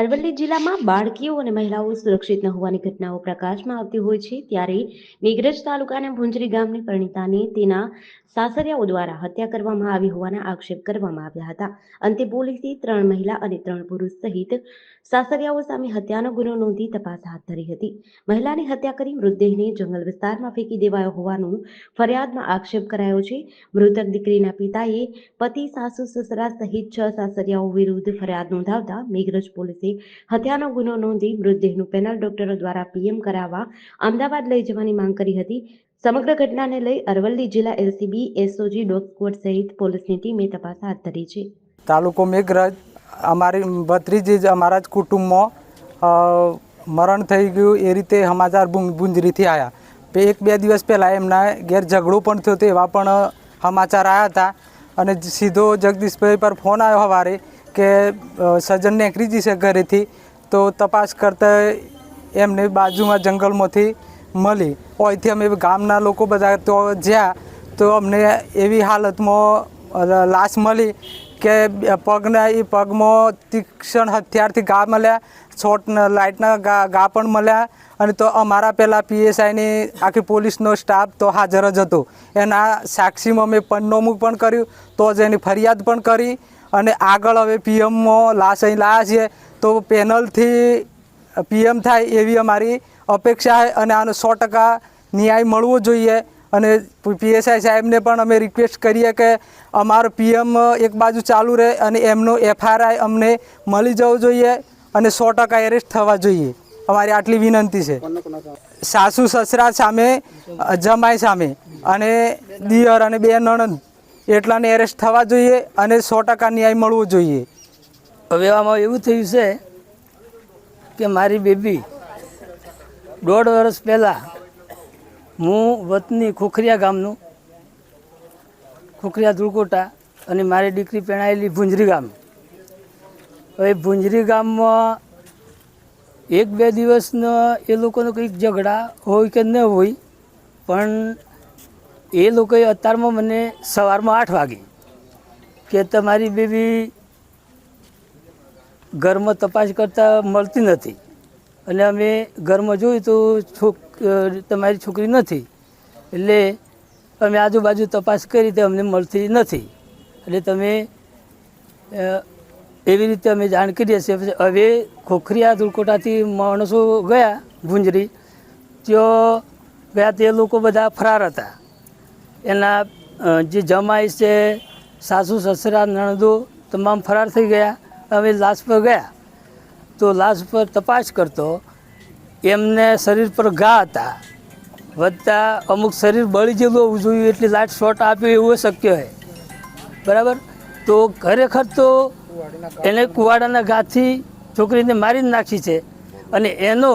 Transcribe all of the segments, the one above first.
અરવલ્લી જિલ્લામાં બાળકીઓ અને મહિલાઓ સુરક્ષિત ન હોવાની ઘટનાઓ પ્રકાશમાં આવતી હોય છે. ત્યારે મેઘરજ તાલુકાના ભુંજરી ગામની પરિણીતાની તેના સાસરિયાઓ દ્વારા હત્યા કરવામાં આવી હોવાના આક્ષેપ કરવામાં આવ્યા હતા. અંતે પોલીસે ત્રણ મહિલા અને ત્રણ પુરુષ સહિત સાસરિયાઓ સામે હત્યાનો ગુનો નોંધી તપાસ હાથ ધરી હતી. મહિલાની હત્યા કરી મૃતદેહને જંગલ વિસ્તારમાં ફેંકી દેવાયો હોવાનું ફરિયાદમાં આક્ષેપ કરાયો છે. મૃતક દીકરીના પિતાએ પતિ, સાસુ, સસરા સહિત છ સાસરિયાઓ વિરુદ્ધ ફરિયાદ નોંધાવતા મેઘરજ પોલીસે હત્યાનો ગુનો નોંધી મૃતદેહનું પેનલ ડોક્ટરો દ્વારા પીએમ કરાવવા અમદાવાદ લઈ જવાની માંગ કરી હતી. સમગ્ર ઘટનાને લઈ અરવલ્લી જિલ્લા એલસીબી, એસઓજી, ડોગ સ્કવોડ સહિત પોલીસની ટીમે તપાસ હાથ ધરી છે. તાલુકો મેઘરાજ, અમારી ભત્રીજી જ અમારા જ કુટુંબમાં મરણ થઈ ગયું એ રીતે સમાચાર બુંજરીથી આવ્યા બે એક બે દિવસ પહેલાં એમના ઘેર ઝઘડો પણ થયો તો એવા પણ સમાચાર આવ્યા હતા. અને સીધો જગદીશભાઈ પર ફોન આવ્યો સવારે. કે અ, સજ્જન છે ઘરેથી તો તપાસ કરતા એમને બાજુમાં જંગલમાંથી મળી. અહીંથી અમે ગામના લોકો બધા તો જ્યાં તો અમને એવી હાલતમાં લાશ મળી કે પગના એ પગમાં તીક્ષ્ણ હથિયારથી ઘા મળ્યા શોર્ટ લાઇટના ગા ઘા પણ મળ્યા અને તો અમારા પહેલાં પીએસઆઈની આખી પોલીસનો સ્ટાફ તો હાજર જ હતો. એના સાક્ષીમાં મેં પન્નોમું પણ કર્યું તો જ એની ફરિયાદ પણ કરી અને આગળ હવે પીએમમાં લાશ અહીં લાયા છીએ. તો પેનલથી પીએમ થાય એવી અમારી અપેક્ષા છે અને આનો સો ટકા ન્યાય મળવો જોઈએ. અને પીએસઆઈ સાહેબને પણ અમે રિક્વેસ્ટ કરીએ કે અમારો પીએમ એક બાજુ ચાલુ રહે અને એમનો એફઆરઆઈ અમને મળી જવું જોઈએ અને સો ટકા એરેસ્ટ થવા જોઈએ. અમારી આટલી વિનંતી છે. સાસુ, સસરા સામે, જમાઈ સામે અને દિયર અને બે નણંદ એટલાને એરેસ્ટ થવા જોઈએ અને સો ટકા ન્યાય મળવો જોઈએ. હવે આમાં એવું થયું છે કે મારી બેબી દોઢ વર્ષ પહેલાં હું વતની ખોખરિયા ગામનું, ખોખરિયા ધુળકોટા અને મારી દીકરી પેણાયેલી ભુંજરી ગામ. હવે ભુંજરી ગામમાં એક બે દિવસનો એ લોકોનો કંઈક ઝઘડા હોય કે ન હોય, પણ એ લોકોએ અત્યારમાં મને સવારમાં આઠ વાગે કે તમારી બેબી ઘરમાં તપાસ કરતાં મળતી નથી. અને અમે ઘરમાં જોયું તો છોક તમારી છોકરી નથી. એટલે અમે આજુબાજુ તપાસ કરી તે અમને મળતી નથી. એટલે તમે એવી રીતે અમે જાણ કરીએ છીએ. હવે ખોખરિયા ધુલકોટાથી માણસો ગયા ગુંજરી. ત્યાં ગયા તે લોકો બધા ફરાર હતા. એના જે જમાઈ છે, સાસુ, સસરા, નણદો તમામ ફરાર થઈ ગયા. અમે લાશ પર ગયા. તો લાશ પર તપાસ કરતો, એમને શરીર પર ઘા હતા. વધતા અમુક શરીર બળી જેવું હોવું જોઈએ એટલી લાઇટ શોટ આપ્યો એવું શક્ય હોય. બરાબર? તો ખરેખર તો એને કુવાડાના ઘાથી છોકરીને મારી નાખી છે. અને એનો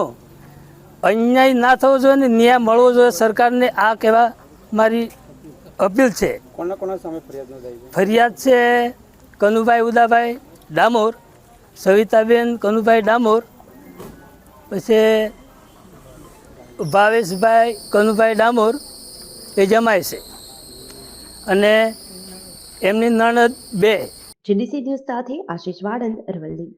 અન્યાય ના થવો જોઈએ ને ન્યાય મળવો જોઈએ. સરકારને આ કહેવા મારી અપીલ છે. કોના કોના સામે ફરિયાદ નોંધાઈ ફરિયાદ છે કનુભાઈ ઉદાભાઈ ડામોર સવિતાબેન કનુભાઈ ડામોર પછી ભાવેશભાઈ કનુભાઈ ડામોર એ જમાય છે. અને એમની નણદ બે. જીડીસી ન્યૂઝ સાથે આશીષ વાડંદ અરવલ્લી.